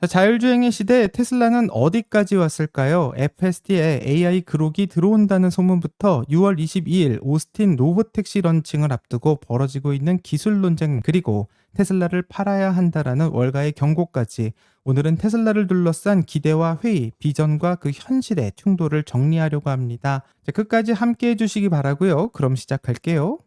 자, 자율주행의 시대에 테슬라는 어디까지 왔을까요? FSD에 AI 그룹이 들어온다는 소문부터 6월 22일 오스틴 로보택시 런칭을 앞두고 벌어지고 있는 기술 논쟁 그리고 테슬라를 팔아야 한다라는 월가의 경고까지 오늘은 테슬라를 둘러싼 기대와 회의, 비전과 그 현실의 충돌을 정리하려고 합니다. 자, 끝까지 함께 해주시기 바라고요. 그럼 시작할게요.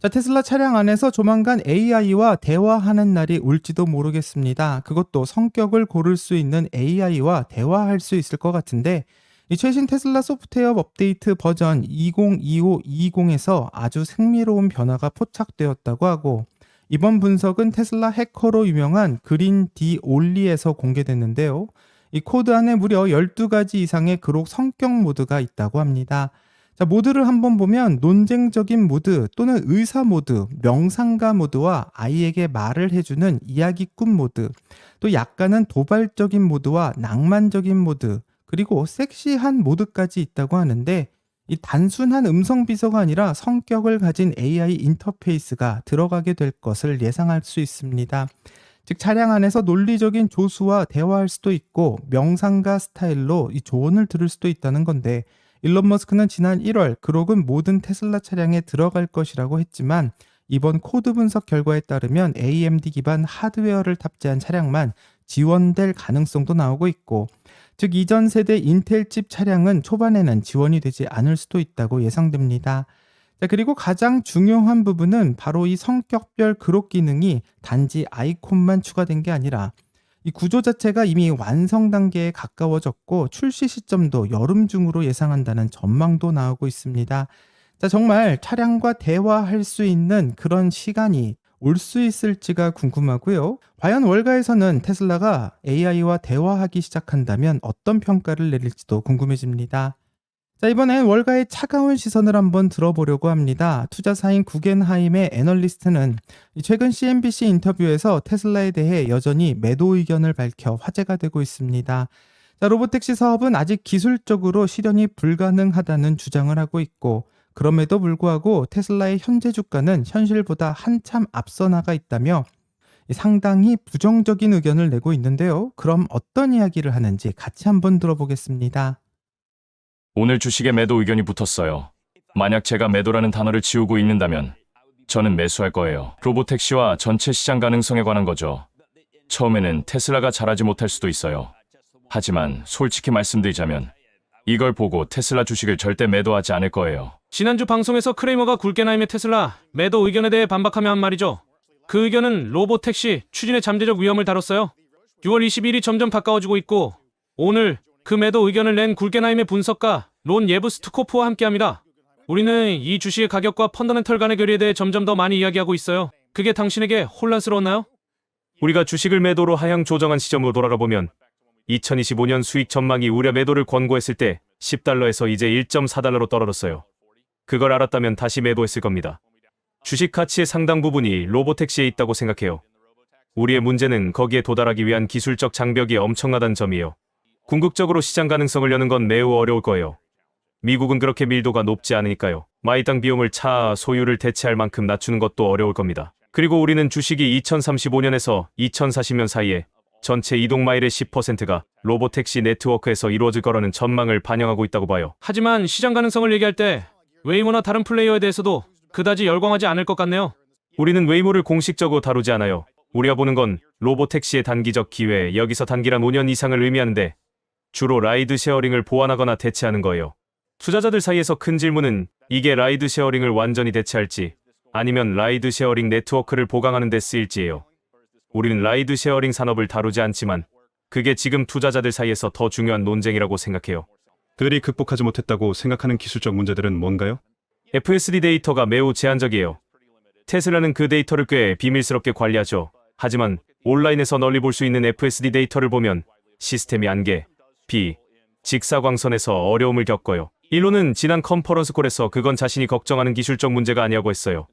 자, 테슬라 차량 안에서 조만간 AI와 대화하는 날이 올지도 모르겠습니다. 그것도 성격을 고를 수 있는 AI와 대화할 수 있을 것 같은데, 이 최신 테슬라 소프트웨어 업데이트 버전 202520에서 아주 생미로운 변화가 포착되었다고 하고, 이번 분석은 테슬라 해커로 유명한 그린 디 올리에서 공개됐는데요. 이 코드 안에 무려 12가지 이상의 그록 성격 모드가 있다고 합니다. 자, 모드를 한번 보면 논쟁적인 모드 또는 의사 모드, 명상가 모드와 아이에게 말을 해주는 이야기꾼 모드, 또 약간은 도발적인 모드와 낭만적인 모드, 그리고 섹시한 모드까지 있다고 하는데 이 단순한 음성 비서가 아니라 성격을 가진 AI 인터페이스가 들어가게 될 것을 예상할 수 있습니다. 즉 차량 안에서 논리적인 조수와 대화할 수도 있고 명상가 스타일로 이 조언을 들을 수도 있다는 건데 일론 머스크는 지난 1월 그록은 모든 테슬라 차량에 들어갈 것이라고 했지만 이번 코드 분석 결과에 따르면 AMD 기반 하드웨어를 탑재한 차량만 지원될 가능성도 나오고 있고 즉 이전 세대 인텔 칩 차량은 초반에는 지원이 되지 않을 수도 있다고 예상됩니다. 자, 그리고 가장 중요한 부분은 바로 이 성격별 그록 기능이 단지 아이콘만 추가된 게 아니라 이 구조 자체가 이미 완성 단계에 가까워졌고 출시 시점도 여름 중으로 예상한다는 전망도 나오고 있습니다. 자, 정말 차량과 대화할 수 있는 그런 시간이 올 수 있을지가 궁금하고요. 과연 월가에서는 테슬라가 AI와 대화하기 시작한다면 어떤 평가를 내릴지도 궁금해집니다. 자, 이번엔 월가의 차가운 시선을 한번 들어보려고 합니다. 투자사인 구겐하임의 애널리스트는 최근 CNBC 인터뷰에서 테슬라에 대해 여전히 매도 의견을 밝혀 화제가 되고 있습니다. 자, 로보택시 사업은 아직 기술적으로 실현이 불가능하다는 주장을 하고 있고, 그럼에도 불구하고 테슬라의 현재 주가는 현실보다 한참 앞서 나가 있다며 상당히 부정적인 의견을 내고 있는데요. 그럼 어떤 이야기를 하는지 같이 한번 들어보겠습니다. 오늘 주식에 매도 의견이 붙었어요. 만약 제가 매도라는 단어를 지우고 있는다면 저는 매수할 거예요. 로보택시와 전체 시장 가능성에 관한 거죠. 처음에는 테슬라가 잘하지 못할 수도 있어요. 하지만 솔직히 말씀드리자면 이걸 보고 테슬라 주식을 절대 매도하지 않을 거예요. 지난주 방송에서 크레이머가 굴게나임의 테슬라 매도 의견에 대해 반박하며 한 말이죠. 그 의견은 로보택시 추진의 잠재적 위험을 다뤘어요. 6월 20일이 점점 가까워지고 있고 오늘 그 매도 의견을 낸 굴게나임의 분석가 론 예브스트코프와 함께합니다. 우리는 이 주식의 가격과 펀더멘털 간의 괴리에 대해 점점 더 많이 이야기하고 있어요. 그게 당신에게 혼란스러웠나요? 우리가 주식을 매도로 하향 조정한 시점으로 돌아가 보면 2025년 수익 전망이 우려 매도를 권고했을 때 10달러에서 이제 1.4달러로 떨어졌어요. 그걸 알았다면 다시 매도했을 겁니다. 주식 가치의 상당 부분이 로보택시에 있다고 생각해요. 우리의 문제는 거기에 도달하기 위한 기술적 장벽이 엄청나다는 점이에요. 궁극적으로 시장 가능성을 여는 건 매우 어려울 거예요. 미국은 그렇게 밀도가 높지 않으니까요. 마이당 비용을 차 소유를 대체할 만큼 낮추는 것도 어려울 겁니다. 그리고 우리는 주식이 2035년에서 2040년 사이에 전체 이동 마일의 10%가 로보택시 네트워크에서 이루어질 거라는 전망을 반영하고 있다고 봐요. 하지만 시장 가능성을 얘기할 때 웨이모나 다른 플레이어에 대해서도 그다지 열광하지 않을 것 같네요. 우리는 웨이모를 공식적으로 다루지 않아요. 우리가 보는 건 로보택시의 단기적 기회, 여기서 단기란 5년 이상을 의미하는데 주로 라이드 쉐어링을 보완하거나 대체하는 거예요. 투자자들 사이에서 큰 질문은 이게 라이드 쉐어링을 완전히 대체할지 아니면 라이드 쉐어링 네트워크를 보강하는 데 쓰일지예요. 우리는 라이드 쉐어링 산업을 다루지 않지만 그게 지금 투자자들 사이에서 더 중요한 논쟁이라고 생각해요. 그들이 극복하지 못했다고 생각하는 기술적 문제들은 뭔가요? FSD 데이터가 매우 제한적이에요. 테슬라는 그 데이터를 꽤 비밀스럽게 관리하죠. 하지만 온라인에서 널리 볼 수 있는 FSD 데이터를 보면 시스템이 안개, 비, 직사광선에서 어려움을 겪어요. 일론은 지난 컨퍼런스 콜에서 그건 자신이 걱정하는 기술적 문제가 아니라고 했어요.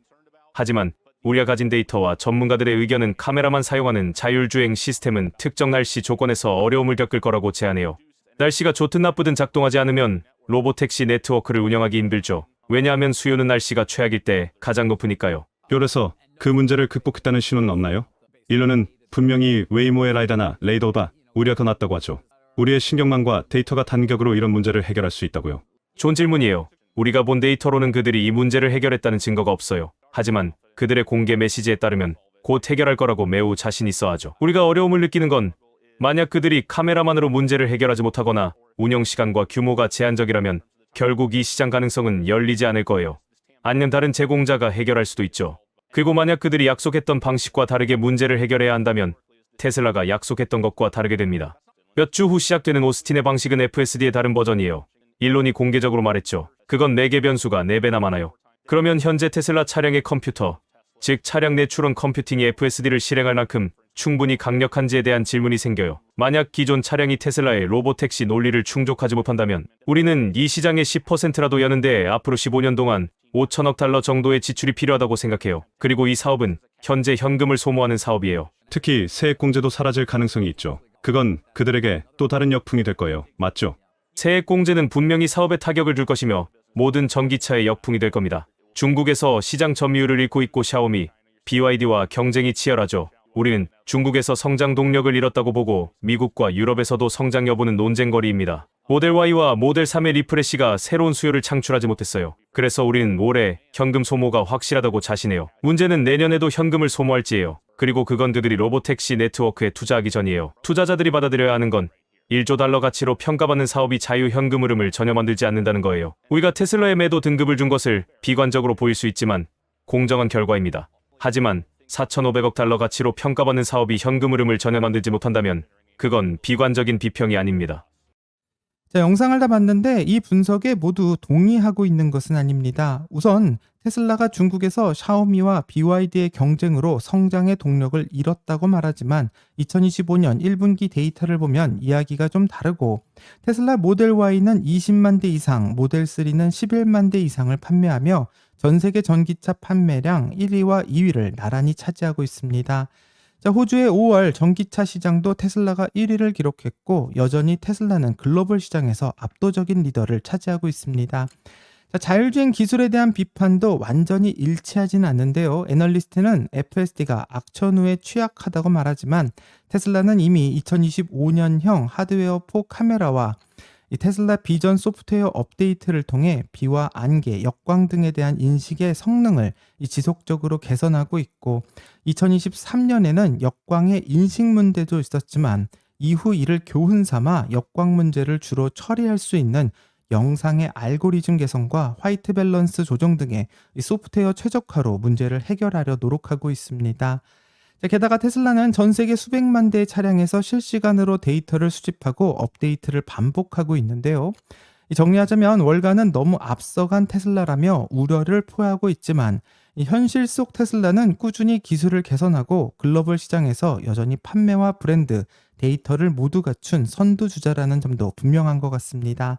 하지만 우리가 가진 데이터와 전문가들의 의견은 카메라만 사용하는 자율주행 시스템은 특정 날씨 조건에서 어려움을 겪을 거라고 제안해요. 날씨가 좋든 나쁘든 작동하지 않으면 로보택시 네트워크를 운영하기 힘들죠. 왜냐하면 수요는 날씨가 최악일 때 가장 높으니까요. 요래서 그 문제를 극복했다는 신호는 없나요? 일론은 분명히 웨이모의 라이다나 레이더보다 우리가 더 낫다고 하죠. 우리의 신경망과 데이터가 단격으로 이런 문제를 해결할 수 있다고요. 좋은 질문이에요. 우리가 본 데이터로는 그들이 이 문제를 해결했다는 증거가 없어요. 하지만 그들의 공개 메시지에 따르면 곧 해결할 거라고 매우 자신 있어 하죠. 우리가 어려움을 느끼는 건 만약 그들이 카메라만으로 문제를 해결하지 못하거나 운영 시간과 규모가 제한적이라면 결국 이 시장 가능성은 열리지 않을 거예요. 아니면 다른 제공자가 해결할 수도 있죠. 그리고 만약 그들이 약속했던 방식과 다르게 문제를 해결해야 한다면 테슬라가 약속했던 것과 다르게 됩니다. 몇 주 후 시작되는 오스틴의 방식은 FSD의 다른 버전이에요. 일론이 공개적으로 말했죠. 그건 4개 변수가 4배나 많아요. 그러면 현재 테슬라 차량의 컴퓨터, 즉 차량 내 추론 컴퓨팅이 FSD를 실행할 만큼 충분히 강력한지에 대한 질문이 생겨요. 만약 기존 차량이 테슬라의 로보택시 논리를 충족하지 못한다면 우리는 이 시장의 10%라도 여는데 앞으로 15년 동안 5천억 달러 정도의 지출이 필요하다고 생각해요. 그리고 이 사업은 현재 현금을 소모하는 사업이에요. 특히 세액공제도 사라질 가능성이 있죠. 그건 그들에게 또 다른 역풍이 될 거예요. 맞죠? 세액공제는 분명히 사업에 타격을 줄 것이며 모든 전기차의 역풍이 될 겁니다. 중국에서 시장 점유율을 잃고 있고 샤오미, BYD와 경쟁이 치열하죠. 우리는 중국에서 성장 동력을 잃었다고 보고 미국과 유럽에서도 성장 여부는 논쟁거리입니다. 모델 Y와 모델 3의 리프레시가 새로운 수요를 창출하지 못했어요. 그래서 우리는 올해 현금 소모가 확실하다고 자신해요. 문제는 내년에도 현금을 소모할지예요. 그리고 그건 그들이 로보택시 네트워크에 투자하기 전이에요. 투자자들이 받아들여야 하는 건 1조 달러 가치로 평가받는 사업이 자유 현금 흐름을 전혀 만들지 않는다는 거예요. 우리가 테슬라의 매도 등급을 준 것을 비관적으로 보일 수 있지만 공정한 결과입니다. 하지만 4,500억 달러 가치로 평가받는 사업이 현금 흐름을 전혀 만들지 못한다면 그건 비관적인 비평이 아닙니다. 자, 영상을 다 봤는데 이 분석에 모두 동의하고 있는 것은 아닙니다. 우선 테슬라가 중국에서 샤오미와 BYD의 경쟁으로 성장의 동력을 잃었다고 말하지만 2025년 1분기 데이터를 보면 이야기가 좀 다르고 테슬라 모델 Y는 20만 대 이상, 모델 3는 11만 대 이상을 판매하며 전 세계 전기차 판매량 1위와 2위를 나란히 차지하고 있습니다. 자, 호주의 5월 전기차 시장도 테슬라가 1위를 기록했고 여전히 테슬라는 글로벌 시장에서 압도적인 리더를 차지하고 있습니다. 자, 자율주행 기술에 대한 비판도 완전히 일치하진 않는데요. 애널리스트는 FSD가 악천 후에 취약하다고 말하지만 테슬라는 이미 2025년형 하드웨어 4 카메라와 이 테슬라 비전 소프트웨어 업데이트를 통해 비와 안개, 역광 등에 대한 인식의 성능을 이 지속적으로 개선하고 있고 2023년에는 역광의 인식 문제도 있었지만 이후 이를 교훈 삼아 역광 문제를 주로 처리할 수 있는 영상의 알고리즘 개선과 화이트 밸런스 조정 등의 이 소프트웨어 최적화로 문제를 해결하려 노력하고 있습니다. 자, 게다가 테슬라는 전 세계 수백만 대의 차량에서 실시간으로 데이터를 수집하고 업데이트를 반복하고 있는데요. 이 정리하자면 월가는 너무 앞서간 테슬라라며 우려를 표하고 있지만 이 현실 속 테슬라는 꾸준히 기술을 개선하고 글로벌 시장에서 여전히 판매와 브랜드, 데이터를 모두 갖춘 선두주자라는 점도 분명한 것 같습니다.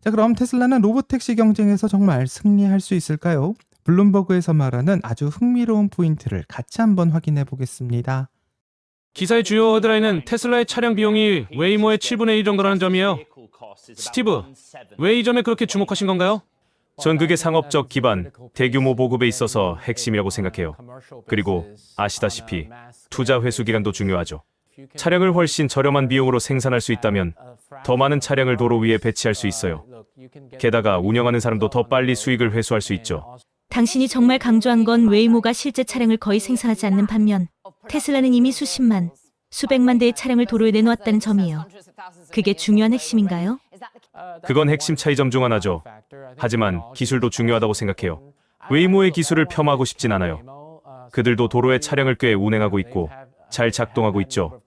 자, 그럼 테슬라는 로보택시 경쟁에서 정말 승리할 수 있을까요? 블룸버그에서 말하는 아주 흥미로운 포인트를 같이 한번 확인해 보겠습니다. 기사의 주요 헤드라인은 테슬라의 차량 비용이 웨이모의 7분의 1 정도라는 점이에요. 스티브, 왜 이 점에 그렇게 주목하신 건가요? 전 그게 상업적 기반, 대규모 보급에 있어서 핵심이라고 생각해요. 그리고 아시다시피 투자 회수 기간도 중요하죠. 차량을 훨씬 저렴한 비용으로 생산할 수 있다면 더 많은 차량을 도로 위에 배치할 수 있어요. 게다가 운영하는 사람도 더 빨리 수익을 회수할 수 있죠. 당신이 정말 강조한 건 웨이모가 실제 차량을 거의 생산하지 않는 반면 테슬라는 이미 수십만, 수백만 대의 차량을 도로에 내놓았다는 점이에요. 그게 중요한 핵심인가요? 그건 핵심 차이점 중 하나죠. 하지만 기술도 중요하다고 생각해요. 웨이모의 기술을 폄하하고 싶진 않아요. 그들도 도로에 차량을 꽤 운행하고 있고 잘 작동하고 있죠.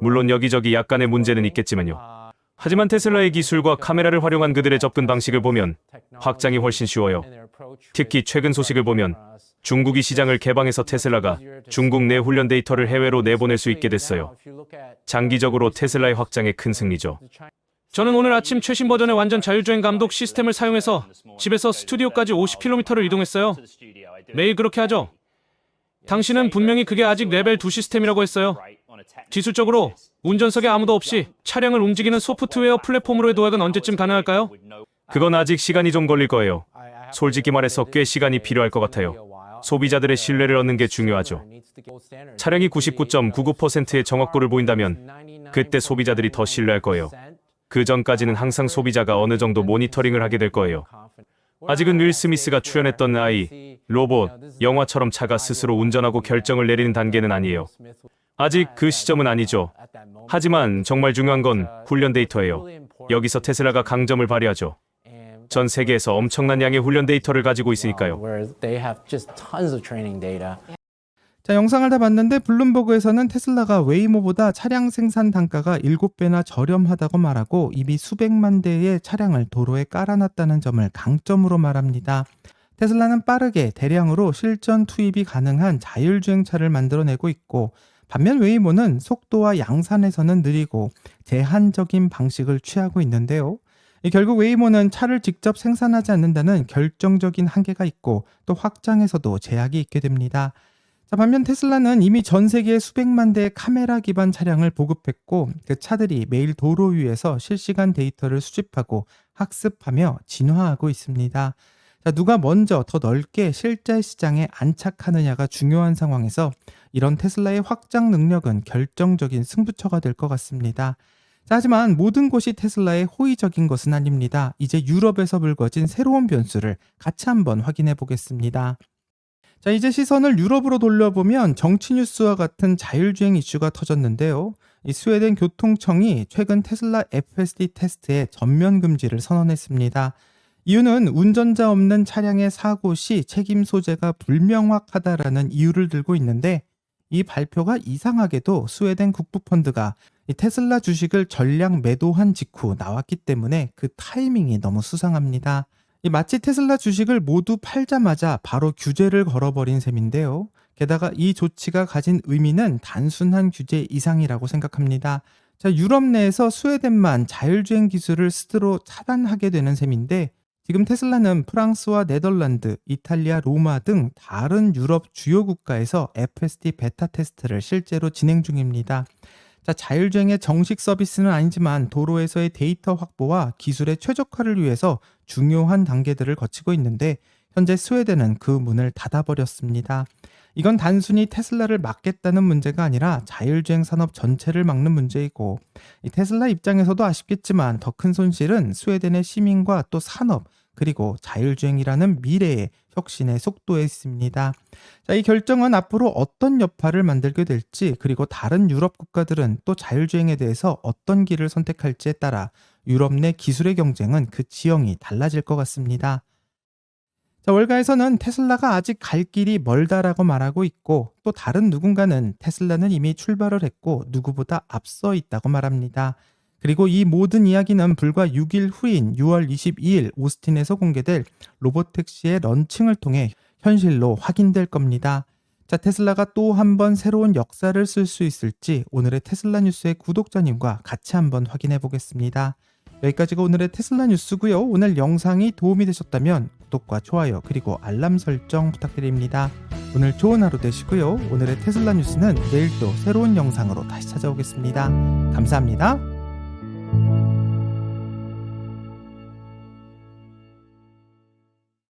물론 여기저기 약간의 문제는 있겠지만요. 하지만 테슬라의 기술과 카메라를 활용한 그들의 접근 방식을 보면 확장이 훨씬 쉬워요. 특히 최근 소식을 보면 중국이 시장을 개방해서 테슬라가 중국 내 훈련 데이터를 해외로 내보낼 수 있게 됐어요. 장기적으로 테슬라의 확장에 큰 승리죠. 저는 오늘 아침 최신 버전의 완전 자율주행 감독 시스템을 사용해서 집에서 스튜디오까지 50km를 이동했어요. 매일 그렇게 하죠. 당신은 분명히 그게 아직 레벨 2 시스템이라고 했어요. 기술적으로 운전석에 아무도 없이 차량을 움직이는 소프트웨어 플랫폼으로의 도약은 언제쯤 가능할까요? 그건 아직 시간이 좀 걸릴 거예요. 솔직히 말해서 꽤 시간이 필요할 것 같아요. 소비자들의 신뢰를 얻는 게 중요하죠. 차량이 99.99%의 정확도를 보인다면 그때 소비자들이 더 신뢰할 거예요. 그 전까지는 항상 소비자가 어느 정도 모니터링을 하게 될 거예요. 아직은 윌 스미스가 출연했던 아이, 로봇, 영화처럼 차가 스스로 운전하고 결정을 내리는 단계는 아니에요. 아직 그 시점은 아니죠. 하지만 정말 중요한 건 훈련 데이터예요. 여기서 테슬라가 강점을 발휘하죠. 전 세계에서 엄청난 양의 훈련 데이터를 가지고 있으니까요. Where they have just tons of training data. 자, 영상을 다 봤는데 블룸버그에서는 테슬라가 웨이모보다 차량 생산 단가가 7배나 저렴하다고 말하고 이미 수백만 대의 차량을 도로에 깔아놨다는 점을 강점으로 말합니다. 테슬라는 빠르게 대량으로 실전 투입이 가능한 자율주행차를 만들어내고 있고 반면 웨이모는 속도와 양산에서는 느리고 제한적인 방식을 취하고 있는데요. 이 결국 웨이모는 차를 직접 생산하지 않는다는 결정적인 한계가 있고 또 확장에서도 제약이 있게 됩니다. 자, 반면 테슬라는 이미 전 세계 수백만 대의 카메라 기반 차량을 보급했고 그 차들이 매일 도로 위에서 실시간 데이터를 수집하고 학습하며 진화하고 있습니다. 자, 누가 먼저 더 넓게 실제 시장에 안착하느냐가 중요한 상황에서 이런 테슬라의 확장 능력은 결정적인 승부처가 될 것 같습니다. 자, 하지만 모든 곳이 테슬라의 호의적인 것은 아닙니다. 이제 유럽에서 불거진 새로운 변수를 같이 한번 확인해 보겠습니다. 자, 이제 시선을 유럽으로 돌려보면 정치 뉴스와 같은 자율주행 이슈가 터졌는데요. 이 스웨덴 교통청이 최근 테슬라 FSD 테스트의 전면 금지를 선언했습니다. 이유는 운전자 없는 차량의 사고 시 책임 소재가 불명확하다라는 이유를 들고 있는데 이 발표가 이상하게도 스웨덴 국부펀드가 이 테슬라 주식을 전량 매도한 직후 나왔기 때문에 그 타이밍이 너무 수상합니다. 이 마치 테슬라 주식을 모두 팔자마자 바로 규제를 걸어버린 셈인데요. 게다가 이 조치가 가진 의미는 단순한 규제 이상이라고 생각합니다. 자, 유럽 내에서 스웨덴만 자율주행 기술을 스스로 차단하게 되는 셈인데 지금 테슬라는 프랑스와 네덜란드, 이탈리아, 로마 등 다른 유럽 주요 국가에서 FSD 베타 테스트를 실제로 진행 중입니다. 자, 자율주행의 정식 서비스는 아니지만 도로에서의 데이터 확보와 기술의 최적화를 위해서 중요한 단계들을 거치고 있는데 현재 스웨덴은 그 문을 닫아버렸습니다. 이건 단순히 테슬라를 막겠다는 문제가 아니라 자율주행 산업 전체를 막는 문제이고 이 테슬라 입장에서도 아쉽겠지만 더 큰 손실은 스웨덴의 시민과 또 산업 그리고 자율주행이라는 미래의 혁신의 속도에 있습니다. 자, 이 결정은 앞으로 어떤 여파를 만들게 될지 그리고 다른 유럽 국가들은 또 자율주행에 대해서 어떤 길을 선택할지에 따라 유럽 내 기술의 경쟁은 그 지형이 달라질 것 같습니다. 자, 월가에서는 테슬라가 아직 갈 길이 멀다라고 말하고 있고 또 다른 누군가는 테슬라는 이미 출발을 했고 누구보다 앞서 있다고 말합니다. 그리고 이 모든 이야기는 불과 6일 후인 6월 22일 오스틴에서 공개될 로보택시의 런칭을 통해 현실로 확인될 겁니다. 자, 테슬라가 또 한 번 새로운 역사를 쓸 수 있을지 오늘의 테슬라 뉴스의 구독자님과 같이 한번 확인해 보겠습니다. 여기까지가 오늘의 테슬라 뉴스고요. 오늘 영상이 도움이 되셨다면 구독과 좋아요 그리고 알람 설정 부탁드립니다. 오늘 좋은 하루 되시고요. 오늘의 테슬라 뉴스는 내일 또 새로운 영상으로 다시 찾아오겠습니다. 감사합니다.